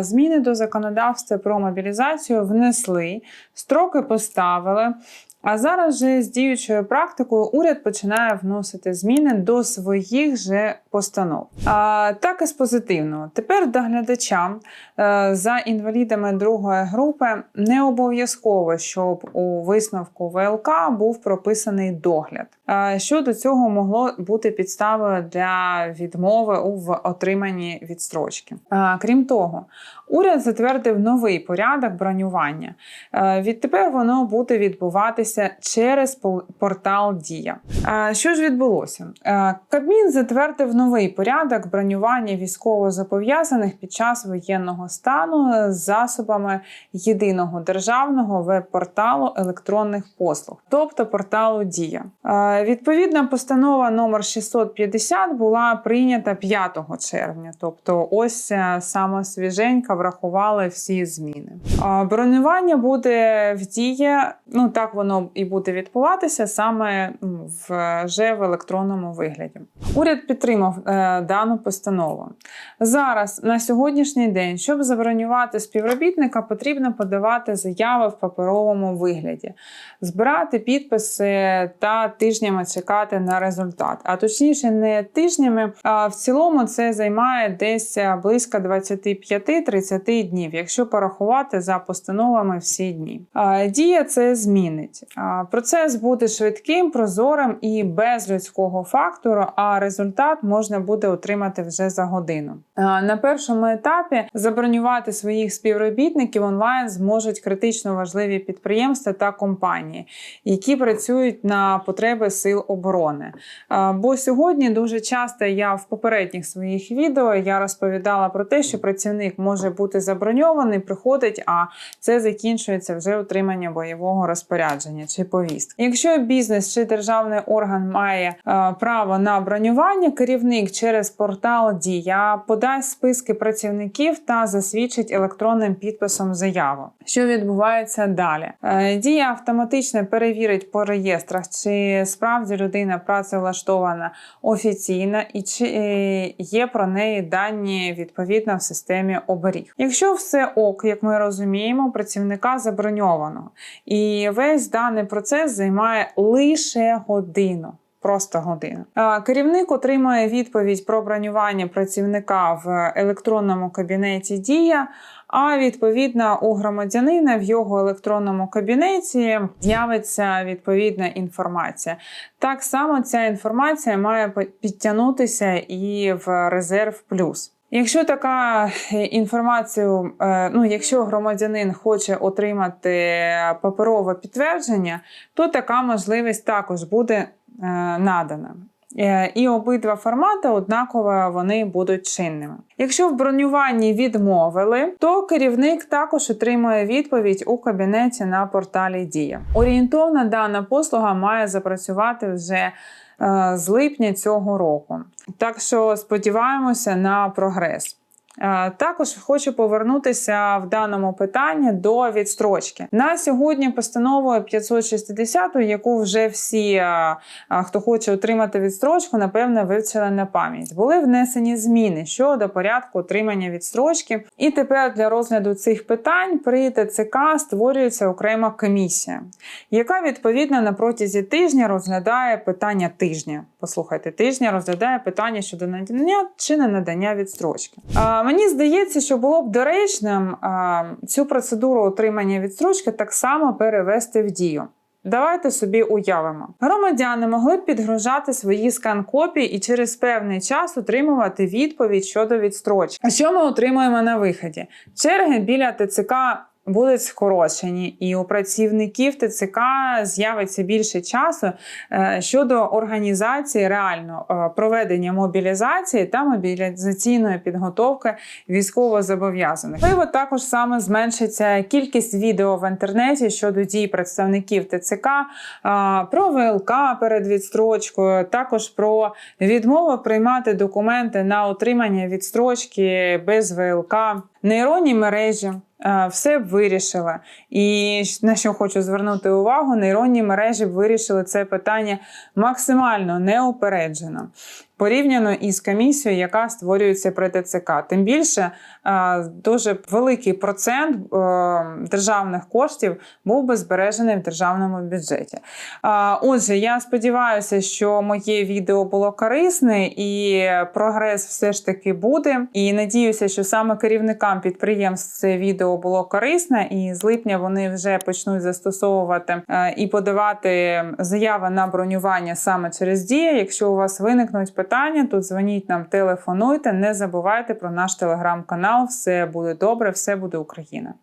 Зміни до законодавства про мобілізацію внесли, строки поставили. А зараз же з діючою практикою уряд починає вносити зміни до своїх же постанов. А, так і з позитивного. Тепер доглядачам е, за інвалідами другої групи не обов'язково, щоб у висновку ВЛК був прописаний догляд. Що до цього могло бути підставою для відмови у отриманні відстрочки. Крім того, уряд затвердив новий порядок бронювання. Е, Відтепер воно буде відбуватися через портал Дія. Що ж відбулося? Кабмін затвердив новий порядок бронювання військовозобов'язаних під час воєнного стану з засобами єдиного державного веб-порталу електронних послуг, тобто порталу Дія. Відповідна постанова номер 650 була прийнята 5 червня, тобто ось е, саме свіженька врахували всі зміни. Бронювання буде в дії, ну так воно і буде відбуватися саме вже в електронному вигляді. Уряд підтримав е, дану постанову. Зараз на сьогоднішній день, щоб забронювати співробітника, потрібно подавати заяви в паперовому вигляді, збирати підписи та тижнями чекати на результат. А точніше, не тижнями, а в цілому це займає десь е, близько 25-30 днів, якщо порахувати за постановами всі дні. Дія це змінить. Процес буде швидким, прозорим і без людського фактору, а результат можна буде отримати вже за годину. На першому етапі забронювати своїх співробітників онлайн зможуть критично важливі підприємства та компанії, які працюють на потреби сил оборони. Бо сьогодні дуже часто я в попередніх своїх відео я розповідала про те, що працівник може бути заброньований, приходить, а це закінчується вже отримання бойового розпорядження чи повістки. Якщо бізнес чи державний орган має е, право на бронювання, керівник через портал Дія подасть списки працівників та засвідчить електронним підписом заяву. Що відбувається далі? Е, Дія автоматично перевірить по реєстрах, чи справді людина працевлаштована офіційно і чи е, є про неї дані відповідно в системі оберіг. Якщо все ок, як ми розуміємо, працівника заброньовано, і весь даний процес займає лише годину. Просто годину. Керівник отримує відповідь про бронювання працівника в електронному кабінеті Дія. А відповідно у громадянина в його електронному кабінеті з'явиться відповідна інформація. Так само ця інформація має підтягнутися і в резерв плюс. Якщо така е, інформацію, е, ну якщо громадянин хоче отримати паперове підтвердження, то така можливість також буде е, надана. Е, І обидва формати однаково вони будуть чинними. Якщо в бронюванні відмовили, то керівник також отримує відповідь у кабінеті на порталі Дія. Орієнтовна дана послуга має запрацювати вже е, з липня цього року. Так що сподіваємося на прогрес. Е, Також хочу повернутися в даному питанні до відстрочки. На сьогодні постановою 560, яку вже всі, е, е, хто хоче отримати відстрочку, напевно, вивчили на пам'ять. Були внесені зміни щодо порядку отримання відстрочки. І тепер для розгляду цих питань при ТЦК створюється окрема комісія, яка відповідно на протязі тижня розглядає питання тижня. Послухайте, тижня розглядає питання щодо надання чи не надання відстрочки. Мені здається, що було б доречним цю процедуру отримання відстрочки так само перевести в дію. Давайте собі уявимо. Громадяни могли б підгружати свої скан-копії і через певний час отримувати відповідь щодо відстрочки. Що ми отримуємо на виході? Черги біля ТЦК будуть скорочені, і у працівників ТЦК з'явиться більше часу е, щодо організації реально е, проведення мобілізації та мобілізаційної підготовки військовозобов'язаних. Можливо, також саме зменшиться кількість відео в інтернеті щодо дій представників ТЦК е, про ВЛК перед відстрочкою, також про відмову приймати документи на отримання відстрочки без ВЛК, нейронні мережі. е, Все вирішили. І на що хочу звернути увагу, нейронні мережі вирішили це питання максимально неупереджено. Порівняно із комісією, яка створюється при ТЦК. Тим більше е, дуже великий процент е, державних коштів був би збережений в державному бюджеті. Отже, я сподіваюся, що моє відео було корисне і прогрес все ж таки буде. І надіюся, що саме керівникам підприємств це відео було корисне, і з липня вони вже почнуть застосовувати е, і подавати заяви на бронювання саме через дію. Якщо у вас виникнуть питання, то дзвоніть нам, телефонуйте. Не забувайте про наш телеграм-канал. Все буде добре, все буде Україна.